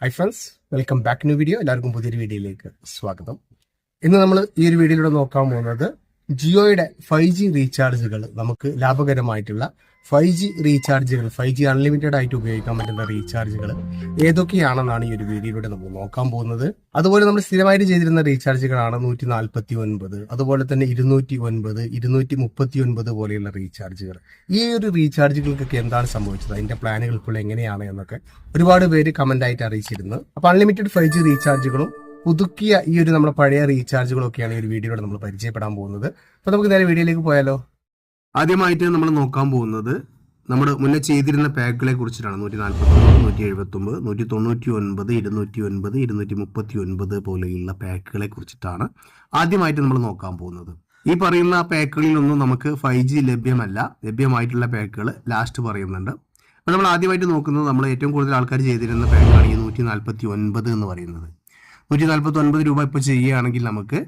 Hi friends welcome back new video എല്ലാവർക്കും പുതിയൊരു വീഡിയോയിലേക്ക് സ്വാഗതം. ഇന്ന് നമ്മൾ ഈ ഒരു വീഡിയോയിലൂടെ നോക്കാൻ പോകുന്നത് ജിയോയുടെ ഫൈവ് ജി റീചാർജുകൾ നമുക്ക് ലാഭകരമായിട്ടുള്ള ഫൈവ് ജി റീചാർജുകൾ ഫൈവ് ജി അൺലിമിറ്റഡ് ആയിട്ട് ഉപയോഗിക്കാൻ പറ്റുന്ന റീചാർജുകൾ ഏതൊക്കെയാണെന്നാണ് ഈ ഒരു വീഡിയോയിലൂടെ നമ്മൾ നോക്കാൻ പോകുന്നത്. അതുപോലെ നമ്മൾ സ്ഥിരമായിട്ട് ചെയ്തിരുന്ന റീചാർജുകളാണ് നൂറ്റി നാൽപ്പത്തി ഒൻപത് അതുപോലെ തന്നെ ഇരുന്നൂറ്റി ഒൻപത് ഇരുന്നൂറ്റി മുപ്പത്തി ഒൻപത് പോലെയുള്ള റീചാർജുകൾ. ഈ ഒരു റീചാർജുകൾക്കൊക്കെ എന്താണ് സംഭവിച്ചത്? അതിന്റെ പ്ലാനുകൾ ഇപ്പോൾ എങ്ങനെയാണ് എന്നൊക്കെ ഒരുപാട് പേര് കമന്റ് ആയിട്ട് അറിയിച്ചിരുന്നു. അപ്പൊ അൺലിമിറ്റഡ് ഫൈവ് ജി റീചാർജുകളും പുതുക്കിയ ഈ ഒരു നമ്മുടെ പഴയ റീചാർജുകളൊക്കെയാണ് ഈ ഒരു വീഡിയോയിലൂടെ നമ്മൾ പരിചയപ്പെടാൻ പോകുന്നത്. അപ്പൊ നമുക്ക് നേരെ വീഡിയോയിലേക്ക് പോയാലോ? ആദ്യമായിട്ട് നമ്മൾ നോക്കാൻ പോകുന്നത് നമ്മൾ മുന്നേ ചെയ്തിരുന്ന പാക്കുകളെ കുറിച്ചിട്ടാണ്. നൂറ്റി നാൽപ്പത്തി ഒമ്പത് നൂറ്റി എഴുപത്തി ഒമ്പത് നൂറ്റി തൊണ്ണൂറ്റി ഒൻപത് ഇരുന്നൂറ്റി ഒൻപത് ഇരുന്നൂറ്റി മുപ്പത്തി ഒൻപത് പോലെയുള്ള പാക്കുകളെ കുറിച്ചിട്ടാണ് ആദ്യമായിട്ട് നമ്മൾ നോക്കാൻ പോകുന്നത്. ഈ പറയുന്ന പാക്കുകളിലൊന്നും നമുക്ക് ഫൈവ് ജി ലഭ്യമല്ല. ലഭ്യമായിട്ടുള്ള പാക്കുകൾ ലാസ്റ്റ് പറയുന്നുണ്ട്. അപ്പോൾ നമ്മൾ ആദ്യമായിട്ട് നോക്കുന്നത് നമ്മൾ ഏറ്റവും കൂടുതൽ ആൾക്കാർ ചെയ്തിരുന്ന പാക്കാണ് ഈ നൂറ്റി നാൽപ്പത്തി ഒൻപത് എന്ന് പറയുന്നത്. നൂറ്റി നാൽപ്പത്തി ഒൻപത് രൂപ ഇപ്പോൾ ചെയ്യുകയാണെങ്കിൽ നമുക്ക്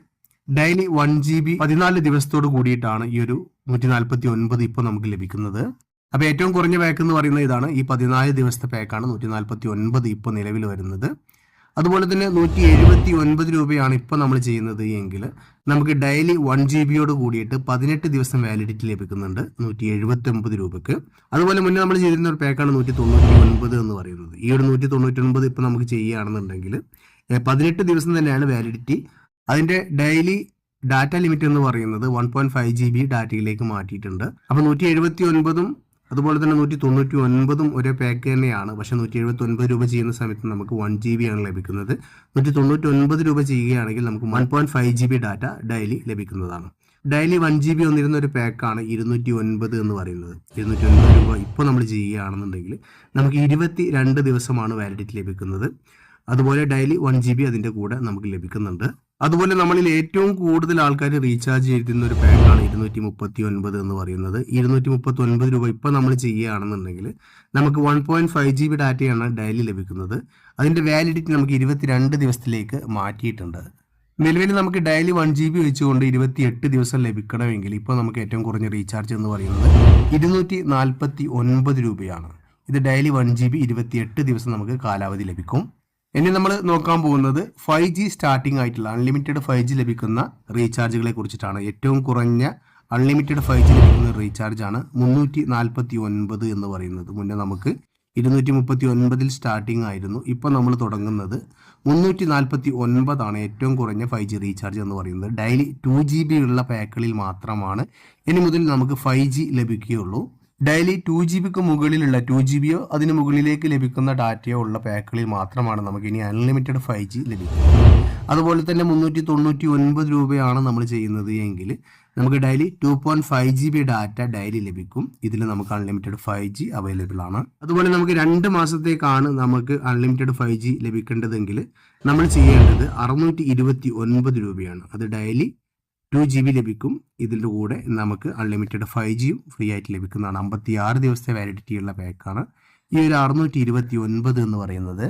ഡെയിലി വൺ ജി ബി പതിനാല് ദിവസത്തോട് കൂടിയിട്ടാണ് ഈ ഒരു നൂറ്റി നാൽപ്പത്തി ഒൻപത് ഇപ്പോൾ നമുക്ക് ലഭിക്കുന്നത്. അപ്പോൾ ഏറ്റവും കുറഞ്ഞ പാക്ക് എന്ന് പറയുന്നത് ഇതാണ്. ഈ പതിനാല് ദിവസത്തെ പാക്കാണ് നൂറ്റി നാൽപ്പത്തി ഒൻപത് ഇപ്പോൾ നിലവിൽ വരുന്നത്. അതുപോലെ തന്നെ നൂറ്റി എഴുപത്തി ഒൻപത് രൂപയാണ് ഇപ്പോൾ നമ്മൾ ചെയ്യുന്നത് എങ്കിൽ നമുക്ക് ഡെയിലി വൺ ജി ബിയോട് കൂടിയിട്ട് പതിനെട്ട് ദിവസം വാലിഡിറ്റി ലഭിക്കുന്നുണ്ട് നൂറ്റി എഴുപത്തി ഒമ്പത് രൂപയ്ക്ക്. അതുപോലെ മുന്നേ നമ്മൾ ചെയ്തിരുന്ന ഒരു പാക്കാണ് നൂറ്റി തൊണ്ണൂറ്റി ഒൻപത് എന്ന് പറയുന്നത്. ഈ ഒരു നൂറ്റി തൊണ്ണൂറ്റി ഒൻപത് ഇപ്പോൾ നമുക്ക് ചെയ്യുകയാണെന്നുണ്ടെങ്കിൽ പതിനെട്ട് ദിവസം തന്നെയാണ് വാലിഡിറ്റി അതിന്റെ ഡെയിലി ഡാറ്റ ലിമിറ്റ് എന്ന് പറയുന്നത് one point five G B ഡാറ്റയിലേക്ക് മാറ്റിയിട്ടുണ്ട്. അപ്പോൾ നൂറ്റി എഴുപത്തി ഒൻപതും അതുപോലെ തന്നെ നൂറ്റി തൊണ്ണൂറ്റി ഒൻപതും ഒരേ പാക്ക് തന്നെയാണ്. പക്ഷെ നൂറ്റി എഴുപത്തി ഒൻപത് രൂപ ചെയ്യുന്ന സമയത്ത് നമുക്ക് വൺ ജി ബി ആണ് ലഭിക്കുന്നത്. നൂറ്റി തൊണ്ണൂറ്റി ഒൻപത് രൂപ ചെയ്യുകയാണെങ്കിൽ നമുക്ക് one point five G B data daily ലഭിക്കുന്നതാണ്. ഡെയിലി വൺ ജി ബി വന്നിരുന്ന ഒരു പാക്കാണ് ഇരുന്നൂറ്റി ഒൻപത് എന്ന് പറയുന്നത്. ഇരുന്നൂറ്റി ഒൻപത് രൂപ ഇപ്പോൾ നമ്മൾ ചെയ്യുകയാണെന്നുണ്ടെങ്കിൽ നമുക്ക് ഇരുപത്തി രണ്ട് ദിവസമാണ് വാലിഡിറ്റി ലഭിക്കുന്നത്. അതുപോലെ ഡെയിലി വൺ ജി ബി അതിന്റെ കൂടെ നമുക്ക് ലഭിക്കുന്നുണ്ട്. അതുപോലെ നമ്മളിൽ ഏറ്റവും കൂടുതൽ ആൾക്കാർ റീചാർജ് ചെയ്തിരുന്ന ഒരു പാക്കാണ് ഇരുന്നൂറ്റി മുപ്പത്തി ഒൻപത് എന്ന് പറയുന്നത്. ഇരുന്നൂറ്റി മുപ്പത്തി ഒൻപത് രൂപ ഇപ്പം നമ്മൾ ചെയ്യുകയാണെന്നുണ്ടെങ്കിൽ നമുക്ക് one point five G B ഡാറ്റയാണ് ഡെയിലി ലഭിക്കുന്നത്. അതിന്റെ വാലിഡിറ്റി നമുക്ക് ഇരുപത്തിരണ്ട് ദിവസത്തിലേക്ക് മാറ്റിയിട്ടുണ്ട്. നിലവിൽ നമുക്ക് ഡെയിലി വൺ ജി ബി വെച്ചുകൊണ്ട് ഇരുപത്തിയെട്ട് ദിവസം ലഭിക്കണമെങ്കിൽ ഇപ്പോൾ നമുക്ക് ഏറ്റവും കുറഞ്ഞ റീചാർജ് എന്ന് പറയുന്നത് ഇരുന്നൂറ്റി നാൽപ്പത്തി ഒൻപത് രൂപയാണ്. ഇത് ഡെയിലി വൺ ജി ബി ഇരുപത്തിയെട്ട് ദിവസം നമുക്ക് കാലാവധി ലഭിക്കും. ഇനി നമ്മൾ നോക്കാൻ പോകുന്നത് ഫൈവ് ജി സ്റ്റാർട്ടിംഗ് ആയിട്ടുള്ള അൺലിമിറ്റഡ് ഫൈവ് ജി ലഭിക്കുന്ന റീചാർജുകളെ കുറിച്ചിട്ടാണ്. ഏറ്റവും കുറഞ്ഞ അൺലിമിറ്റഡ് ഫൈവ് ജി ലഭിക്കുന്ന റീചാർജ് ആണ് മുന്നൂറ്റി നാൽപ്പത്തി ഒൻപത് എന്ന് പറയുന്നത്. മുന്നേ നമുക്ക് ഇരുന്നൂറ്റി മുപ്പത്തി ഒൻപതിൽ സ്റ്റാർട്ടിംഗ് ആയിരുന്നു. ഇപ്പോൾ നമ്മൾ തുടങ്ങുന്നത് മുന്നൂറ്റി നാൽപ്പത്തി ഒൻപതാണ് ഏറ്റവും കുറഞ്ഞ ഫൈവ് ജി റീചാർജ് എന്ന് പറയുന്നത്. ഡെയിലി ടു ജി ബി ഉള്ള പാക്കുകളിൽ മാത്രമാണ് ഇനി മുതൽ നമുക്ക് ഫൈവ് ജി ലഭിക്കുകയുള്ളൂ. ഡെയിലി ടു ജി ബിക്ക് മുകളിലുള്ള ടു ജി ബിയോ അതിന് മുകളിലേക്ക് ലഭിക്കുന്ന ഡാറ്റയോ ഉള്ള പാക്കുകളിൽ മാത്രമാണ് നമുക്ക് ഇനി അൺലിമിറ്റഡ് ഫൈവ് ജി ലഭിക്കുന്നത് അതുപോലെ തന്നെ മുന്നൂറ്റി തൊണ്ണൂറ്റി ഒൻപത് രൂപയാണ് നമ്മൾ ചെയ്യുന്നത് എങ്കിൽ നമുക്ക് daily two point five G B data daily ലഭിക്കും. ഇതിൽ നമുക്ക് അൺലിമിറ്റഡ് ഫൈവ് ജി അവൈലബിൾ ആണ്. അതുപോലെ നമുക്ക് രണ്ട് മാസത്തേക്കാണ് നമുക്ക് അൺലിമിറ്റഡ് ഫൈവ് ജി ലഭിക്കേണ്ടതെങ്കിൽ നമ്മൾ ചെയ്യേണ്ടത് അറുന്നൂറ്റി ഇരുപത്തി ഒൻപത് രൂപയാണ്. അത് ഡെയിലി ടു ജി ബി ലഭിക്കും. ഇതിന്റെ കൂടെ നമുക്ക് അൺലിമിറ്റഡ് ഫൈവ് ജിയും ഫ്രീ ആയിട്ട് ലഭിക്കുന്നതാണ്. അമ്പത്തി ആറ് ദിവസത്തെ വാലിഡിറ്റി ഉള്ള പാക്കാണ് ഈ ഒരു അറുന്നൂറ്റി ഇരുപത്തി ഒൻപത് എന്ന് പറയുന്നത്.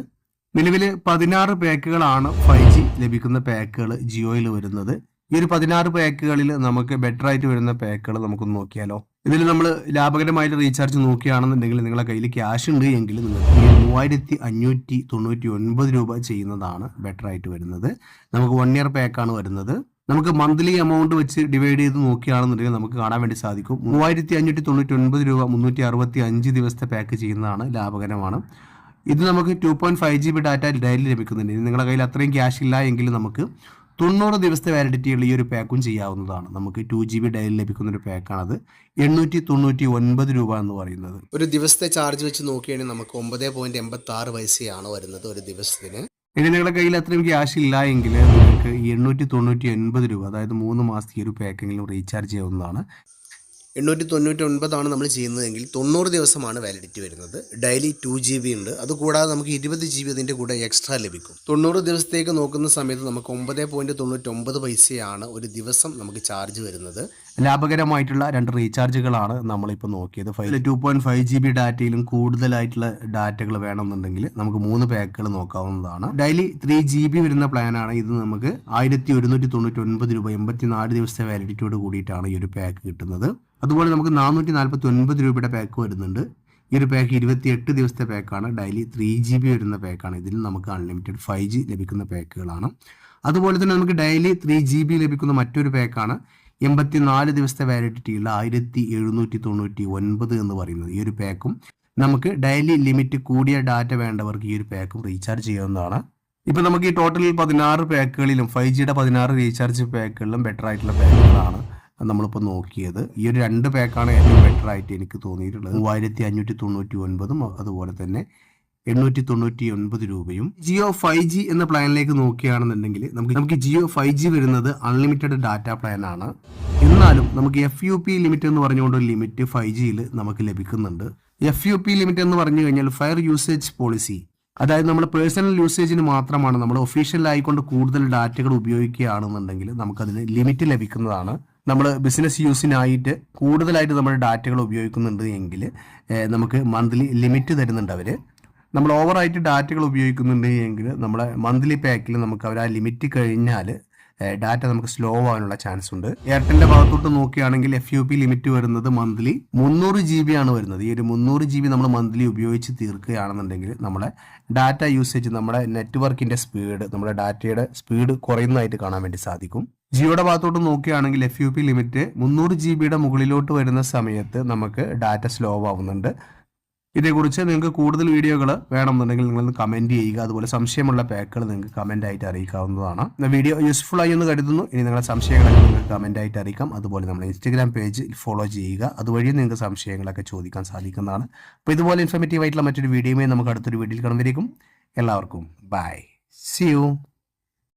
നിലവിൽ പതിനാറ് പാക്കുകളാണ് ഫൈവ് ജി ലഭിക്കുന്ന പാക്കുകൾ ജിയോയിൽ വരുന്നത്. ഈ ഒരു പതിനാറ് പാക്കുകളിൽ നമുക്ക് ബെറ്റർ ആയിട്ട് വരുന്ന പാക്കുകൾ നമുക്കൊന്ന് നോക്കിയാലോ? ഇതിൽ നമ്മൾ ലാഭകരമായിട്ട് റീചാർജ് നോക്കുകയാണെന്നുണ്ടെങ്കിൽ നിങ്ങളുടെ കയ്യിൽ ക്യാഷ് ഉണ്ട് എങ്കിൽ നിങ്ങൾക്ക് മൂവായിരത്തി അഞ്ഞൂറ്റി തൊണ്ണൂറ്റി ഒൻപത് രൂപ ചെയ്യുന്നതാണ് ബെറ്റർ ആയിട്ട് വരുന്നത്. നമുക്ക് വൺ ഇയർ പാക്കാണ് വരുന്നത്. നമുക്ക് മന്ത്ലി എമൗണ്ട് വെച്ച് ഡിവൈഡ് ചെയ്ത് നോക്കുകയാണെന്നുണ്ടെങ്കിൽ നമുക്ക് കാണാൻ വേണ്ടി സാധിക്കും. മൂവായിരത്തി അഞ്ഞൂറ്റി തൊണ്ണൂറ്റി ഒൻപത് രൂപ മുന്നൂറ്റി അറുപത്തി അഞ്ച് ദിവസത്തെ പാക്ക് ചെയ്യുന്നതാണ് ലാഭകരമാണ്. ഇത് നമുക്ക് two point five G B data daily ലഭിക്കുന്നുണ്ട്. ഇനി നിങ്ങളുടെ കയ്യിൽ അത്രയും ക്യാഷ് ഇല്ല എങ്കിൽ നമുക്ക് തൊണ്ണൂറ് ദിവസത്തെ വാലിഡിറ്റിയുള്ള ഈ ഒരു പാക്കും ചെയ്യാവുന്നതാണ്. നമുക്ക് ടു ജി ബി ഡെയിലി ലഭിക്കുന്ന ഒരു പാക്കാണത് എണ്ണൂറ്റി തൊണ്ണൂറ്റി ഒൻപത് രൂപ എന്ന് പറയുന്നത്. ഒരു ദിവസത്തെ ചാർജ് വെച്ച് നോക്കുകയാണെങ്കിൽ നമുക്ക് ഒമ്പത് പോയിന്റ് എൺപത്തി ആറ് പൈസയാണ് വരുന്നത് ഒരു ദിവസത്തിന്. ഇനി നിങ്ങളുടെ കയ്യിൽ അത്രയും ക്യാഷ് ഇല്ല എങ്കിൽ നിങ്ങൾക്ക് എണ്ണൂറ്റി തൊണ്ണൂറ്റി ഒൻപത് രൂപ അതായത് മൂന്ന് മാസത്തെ ഈ ഒരു പാക്കെങ്കിലും റീചാർജ് ചെയ്യാവുന്നതാണ്. എണ്ണൂറ്റി തൊണ്ണൂറ്റി ഒൻപതാണ് നമ്മൾ ചെയ്യുന്നതെങ്കിൽ തൊണ്ണൂറ് ദിവസമാണ് വാലിഡിറ്റി വരുന്നത്. ഡെയിലി ടു ജി ബി ഉണ്ട്. അതുകൂടാതെ നമുക്ക് ഇരുപത് ജി ബി അതിന്റെ കൂടെ എക്സ്ട്രാ ലഭിക്കും. തൊണ്ണൂറ് ദിവസത്തേക്ക് നോക്കുന്ന സമയത്ത് നമുക്ക് ഒമ്പത് പോയിന്റ് തൊണ്ണൂറ്റി ഒമ്പത് പൈസയാണ് ഒരു ദിവസം നമുക്ക് ചാർജ് വരുന്നത്. ലാഭകരമായിട്ടുള്ള രണ്ട് റീചാർജുകളാണ് നമ്മളിപ്പോൾ നോക്കിയത്. Five two point five G B ഡാറ്റയിലും കൂടുതലായിട്ടുള്ള ഡാറ്റകൾ വേണമെന്നുണ്ടെങ്കിൽ നമുക്ക് മൂന്ന് പാക്കുകൾ നോക്കാവുന്നതാണ്. ഡെയിലി ത്രീ ജി ബി വരുന്ന പ്ലാനാണ് ഇത് നമുക്ക് ആയിരത്തി ഒരുന്നൂറ്റി തൊണ്ണൂറ്റി ഒൻപത് രൂപ എൺപത്തി നാല് ദിവസത്തെ വാലിഡിറ്റിയോട് കൂടിയിട്ടാണ് ഈ ഒരു പാക്ക് കിട്ടുന്നത്. അതുപോലെ നമുക്ക് നാനൂറ്റി നാൽപ്പത്തി ഒൻപത് രൂപയുടെ പാക്ക് വരുന്നുണ്ട്. ഈ ഒരു പാക്ക് ഇരുപത്തിയെട്ട് ദിവസത്തെ പാക്കാണ് ഡെയിലി ത്രീ ജി ബി വരുന്ന പാക്കാണ് ഇതിൽ നമുക്ക് അൺലിമിറ്റഡ് ഫൈവ് ജി ലഭിക്കുന്ന പാക്കുകളാണ് അതുപോലെ തന്നെ നമുക്ക് ഡെയിലി ത്രീ ജി ബി ലഭിക്കുന്ന മറ്റൊരു പാക്കാണ് എൺപത്തിനാല് ദിവസത്തെ വാലിഡിറ്റി ഉള്ള ആയിരത്തി എഴുന്നൂറ്റി തൊണ്ണൂറ്റി ഒൻപത് എന്ന് പറയുന്നത് ഈ ഒരു പാക്കും നമുക്ക് ഡെയിലി ലിമിറ്റ് കൂടിയ ഡാറ്റ വേണ്ടവർക്ക് ഈ ഒരു പാക്കും റീചാർജ് ചെയ്യാവുന്നതാണ്. ഇപ്പം നമുക്ക് ഈ ടോട്ടൽ പതിനാറ് പാക്കുകളിലും ഫൈവ് ജിയുടെ പതിനാറ് റീചാർജ് പാക്കുകളിലും ബെറ്റർ ആയിട്ടുള്ള പാക്കുകളാണ് നമ്മളിപ്പോൾ നോക്കിയത്. ഈ ഒരു രണ്ട് പാക്കാണ് ഏറ്റവും ബെറ്റർ ആയിട്ട് എനിക്ക് തോന്നിയിട്ടുള്ളത്. മൂവായിരത്തി അഞ്ഞൂറ്റി തൊണ്ണൂറ്റി ഒൻപതും അതുപോലെ തന്നെ എണ്ണൂറ്റി തൊണ്ണൂറ്റി ഒൻപത് രൂപയും ജിയോ ഫൈവ് ജി എന്ന പ്ലാനിലേക്ക് നോക്കുകയാണെന്നുണ്ടെങ്കിൽ നമുക്ക് നമുക്ക് ജിയോ ഫൈവ് ജി വരുന്നത് അൺലിമിറ്റഡ് ഡാറ്റ പ്ലാൻ ആണ്. എന്നാലും നമുക്ക് എഫ് യു പി ലിമിറ്റ് എന്ന് പറഞ്ഞുകൊണ്ട് ലിമിറ്റ് ഫൈവ് ജിയിൽ നമുക്ക് ലഭിക്കുന്നുണ്ട്. എഫ് യു പി ലിമിറ്റ് എന്ന് പറഞ്ഞു കഴിഞ്ഞാൽ ഫയർ യൂസേജ് പോളിസി അതായത് നമ്മൾ പേഴ്സണൽ യൂസേജിന് മാത്രമാണ് നമ്മൾ ഒഫീഷ്യൽ ആയിക്കൊണ്ട് കൂടുതൽ ഡാറ്റകൾ ഉപയോഗിക്കുകയാണെന്നുണ്ടെങ്കിൽ നമുക്കതിന് ലിമിറ്റ് ലഭിക്കുന്നതാണ്. നമ്മൾ ബിസിനസ് യൂസിനായിട്ട് കൂടുതലായിട്ട് നമ്മൾ ഡാറ്റകൾ ഉപയോഗിക്കുന്നുണ്ട് എങ്കിൽ നമുക്ക് മന്ത്ലി ലിമിറ്റ് തരുന്നുണ്ട് അവർ നമ്മൾ ഓവറായിട്ട് ഡാറ്റകൾ ഉപയോഗിക്കുന്നുണ്ട് എങ്കിൽ നമ്മളെ മന്ത്ലി പാക്കിൽ നമുക്ക് അവർ ആ ലിമിറ്റ് കഴിഞ്ഞാൽ ഡാറ്റ നമുക്ക് സ്ലോ ആവാനുള്ള ചാൻസ് ഉണ്ട്. എയർടെലിന്റെ ഭാഗത്തോട്ട് നോക്കുകയാണെങ്കിൽ എഫ് യു പി ലിമിറ്റ് വരുന്നത് മന്ത്ലി മുന്നൂറ് ജി ബി ആണ് വരുന്നത്. ഈ ഒരു മുന്നൂറ് ജി ബി നമ്മൾ മന്ത്ലി ഉപയോഗിച്ച് തീർക്കുകയാണെന്നുണ്ടെങ്കിൽ നമ്മുടെ ഡാറ്റ യൂസേജ് നമ്മുടെ നെറ്റ്വർക്കിന്റെ സ്പീഡ് നമ്മുടെ ഡാറ്റയുടെ സ്പീഡ് കുറയുന്നതായിട്ട് കാണാൻ വേണ്ടി സാധിക്കും. ജിയോയുടെ ഭാഗത്തോട്ട് നോക്കുകയാണെങ്കിൽ എഫ് യു പി ലിമിറ്റ് മുന്നൂറ് ജി ബിയുടെ മുകളിലോട്ട് വരുന്ന സമയത്ത് നമുക്ക് ഡാറ്റ സ്ലോ ആവുന്നുണ്ട്. ഇതേക്കുറിച്ച് നിങ്ങൾക്ക് കൂടുതൽ വീഡിയോകൾ വേണമെന്നുണ്ടെങ്കിൽ നിങ്ങൾ കമന്റ് ചെയ്യുക. അതുപോലെ സംശയമുള്ള പാക്കുകൾ നിങ്ങൾക്ക് കമന്റ് ആയിട്ട് അറിയിക്കാവുന്നതാണ്. വീഡിയോ യൂസ്ഫുൾ ആയി എന്ന് കരുതുന്നു. ഇനി നിങ്ങളുടെ സംശയങ്ങളൊക്കെ നിങ്ങൾക്ക് കമന്റ് ആയിട്ട് അറിയിക്കാം. അതുപോലെ നമ്മൾ ഇൻസ്റ്റഗ്രാം പേജ് ഫോളോ ചെയ്യുക. അതുവഴി നിങ്ങൾക്ക് സംശയങ്ങളൊക്കെ ചോദിക്കാൻ സാധിക്കുന്നതാണ്. അപ്പോൾ ഇതുപോലെ ഇൻഫോർമേറ്റീവ് ആയിട്ടുള്ള മറ്റൊരു വീഡിയോയുമായി നമുക്ക് അടുത്തൊരു വീഡിയോയിൽ കാണുമ്പോഴേക്കും എല്ലാവർക്കും ബൈ സി യു